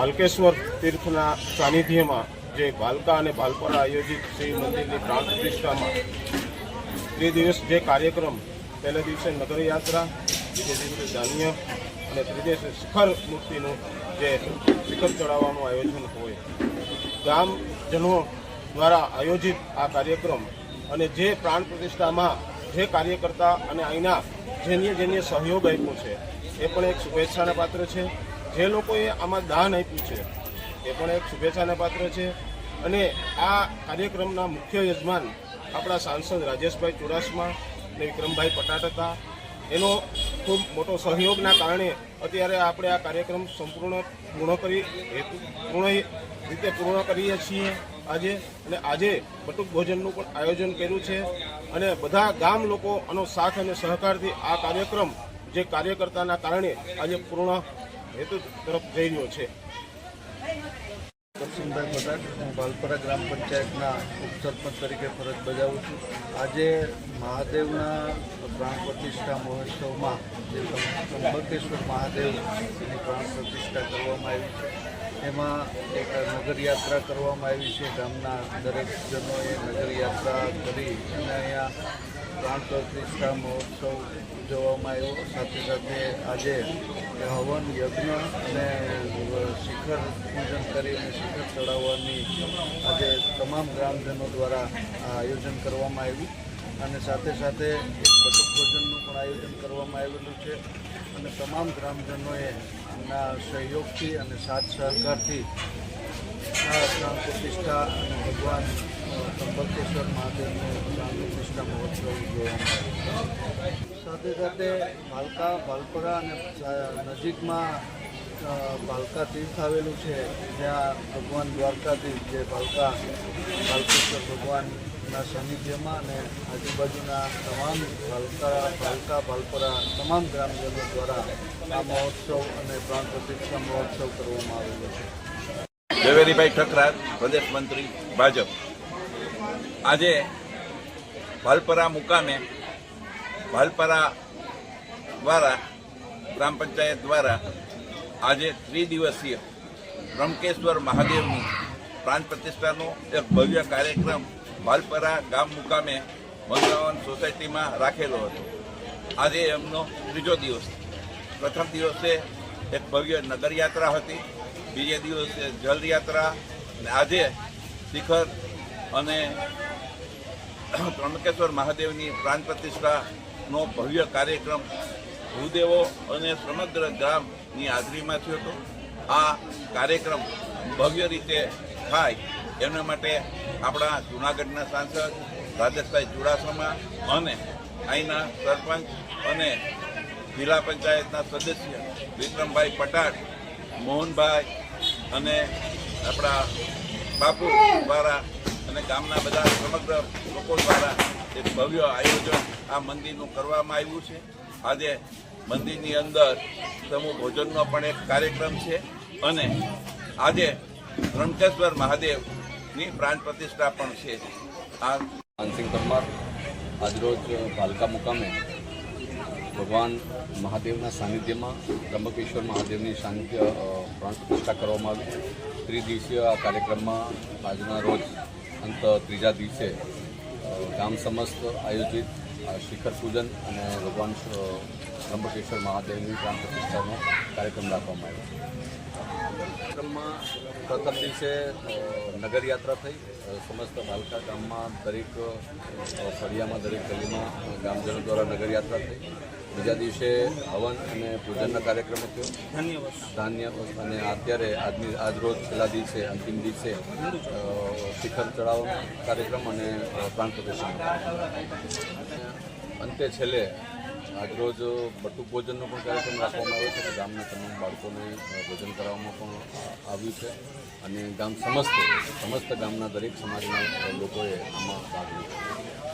ભાલકેશ્વર તીર્થના સાનિધ્યમાં જે ભાલકા અને ભાલપરા આયોજિત શ્રી મંદિરની પ્રાણ પ્રતિષ્ઠામાં તે દિવસ જે કાર્યક્રમ પહેલા દિવસે નગરયાત્રા, બીજે દિવસે ધાન્ય અને ત્રીજે શિખર મૂર્તિનું જે શિખર ચડાવવાનું આયોજન હોય. ગામજનો દ્વારા આયોજિત આ કાર્યક્રમ અને જે પ્રાણ પ્રતિષ્ઠામાં જે કાર્યકર્તા અને અહીંના જેને જેને સહયોગ આપ્યો છે, એ પણ એક શુભેચ્છાના પાત્ર છે. જે લોકોએ આમાં દાન આપ્યું છે, એ પણ એક શુભેચ્છાના પાત્ર છે. અને આ કાર્યક્રમના મુખ્ય યજમાન આપણા સાંસદ રાજેશભાઈ ચુડાસમા અને વિક્રમભાઈ પટાટ હતા. એનો ખૂબ મોટો સહયોગના કારણે અત્યારે આપણે આ કાર્યક્રમ સંપૂર્ણ પૂર્ણ કરી હેતુ, પૂર્ણ રીતે પૂર્ણ કરીએ છીએ આજે. અને આજે બટુક ભોજનનું પણ આયોજન કર્યું છે. અને બધા ગામ લોકો આનો સાથ અને સહકારથી આ કાર્યક્રમ જે કાર્યકર્તાના કારણે આજે પૂર્ણ હેતુ તરફ જઈ રહ્યો છે. કરશનભાઈ પટેલ, હું ભાલપરા ગ્રામ પંચાયતના ઉપસરપંચ તરીકે ફરજ બજાવું છું. આજે મહાદેવના પ્રાણ પ્રતિષ્ઠા મહોત્સવમાં જે ત્રંબકેશ્વર મહાદેવની પ્રાણ પ્રતિષ્ઠા કરવામાં આવી છે. એમાં એક નગરયાત્રા કરવામાં આવી છે. ગામના દરેક જનોએ નગરયાત્રા કરી અને અહીંયા પ્રાણ પ્રતિષ્ઠા મહોત્સવ ઉજવવામાં આવ્યો. સાથે સાથે આજે હવન યજ્ઞ અને શિખર પૂજન કરી અને શિખર ચડાવવાની આજે તમામ ગ્રામજનો દ્વારા આયોજન કરવામાં આવ્યું. અને સાથે સાથે એક ભોજનનું પણ આયોજન કરવામાં આવેલું છે. અને તમામ ગ્રામજનોએ એમના સહયોગથી અને સાથ સહકારથી આ પ્રાણ પ્રતિષ્ઠા અને ભગવાન ત્રંબકેશ્વર મહાદેવનો પ્રાણ નિષ્ઠા મહોત્સવ ઉજવવામાં સાથે સાથે ભાલકા, ભાલપરા અને નજીકમાં ભાલકા તીર્થ આવેલું છે, જ્યાં ભગવાન દ્વારકાધીશ જે ભાલકા, ભાલકેશ્વર ભગવાનના સાનિધ્યમાં અને આજુબાજુના તમામ ભાલકા ભાલકા, ભાલપરા તમામ ગ્રામજનો દ્વારા આ મહોત્સવ અને પ્રાણ પ્રતિષ્ઠા મહોત્સવ કરવામાં આવેલો છે. ઝવેરીભાઈ ઠકરાર પ્રદેશ મંત્રી, ભાજપ. આજે ભાલપરા મુકામે, ભાલપરા દ્વારા, ગ્રામ પંચાયત દ્વારા આજે ત્રિદિવસીય બ્રહ્મકેશ્વર મહાદેવની પ્રાણ પ્રતિષ્ઠાનો એક ભવ્ય કાર્યક્રમ ભાલપરા ગામ મુકામે વૃંદાવન સોસાયટીમાં રાખેલો હતો. આજે એમનો ત્રીજો દિવસ. પ્રથમ દિવસે એક ભવ્ય નગરયાત્રા હતી, બીજે દિવસે જલયાત્રા, અને આજે શિખર અને ત્રંબકેશ્વર મહાદેવની પ્રાણ પ્રતિષ્ઠાનો ભવ્ય કાર્યક્રમ ભૂદેવો અને સમગ્ર ગામની હાજરીમાં થયો હતો. આ કાર્યક્રમ ભવ્ય રીતે થાય એના માટે આપણા જૂનાગઢના સાંસદ રાજેશભાઈ ચુડાસમા અને અહીંના સરપંચ અને જિલ્લા પંચાયતના સદસ્ય વિક્રમભાઈ પટાટ મોહનભાઈ અને આપણા બાપુ દ્વારા અને ગામના બધા સમગ્ર લોકો દ્વારા એક ભવ્ય આયોજન આ મંદિરનું કરવામાં આવ્યું છે. આજે મંદિરની અંદર સમૂહ ભોજનનો પણ એક કાર્યક્રમ છે અને આજે રણકેશ્વર મહાદેવની પ્રાણ પ્રતિષ્ઠા પણ છે. આ માનસિંહ પરમાર, આજરોજ પાલકા મુકામે ભગવાન મહાદેવના સાનિધ્યમાં ત્રંબકેશ્વર મહાદેવની સાનિધ્ય પ્રાણ પ્રતિષ્ઠા કરવામાં આવી. ત્રિદિવસીય આ કાર્યક્રમમાં આજના રોજ અંત ત્રીજા દિવસે ગામ સમસ્ત આયોજિત શિખર પૂજન અને ભગવાન ત્રંબકેશ્વર મહાદેવની પ્રાણ પ્રતિષ્ઠાનો કાર્યક્રમ રાખવામાં આવ્યો કાર્યક્રમમાં પ્રથમ દિવસે નગરયાત્રા થઈ. સમસ્ત ભાલકા ગામમાં દરેક ફળિયામાં, દરેક ગલીમાં ગામજનો દ્વારા નગરયાત્રા થઈ. બીજા દિવસે હવન અને પૂજનના કાર્યક્રમો થયો. ધાન્ય અને અત્યારે આજની, આજ રોજ છેલ્લા દિવસે, અંતિમ દિવસે શિખર ચડાવવાનો કાર્યક્રમ અને પ્રાણ પ્રદર્શન. અંતે છેલ્લે આજરોજ બટુક ભોજનનો પણ કાર્યક્રમ રાખવામાં આવ્યો છે અને ગામના તમામ બાળકોને ભોજન કરાવવામાં પણ આવ્યું છે અને ગામ સમસ્ત સમસ્ત ગામના દરેક સમાજના લોકોએ આમાં ભાગ લીધો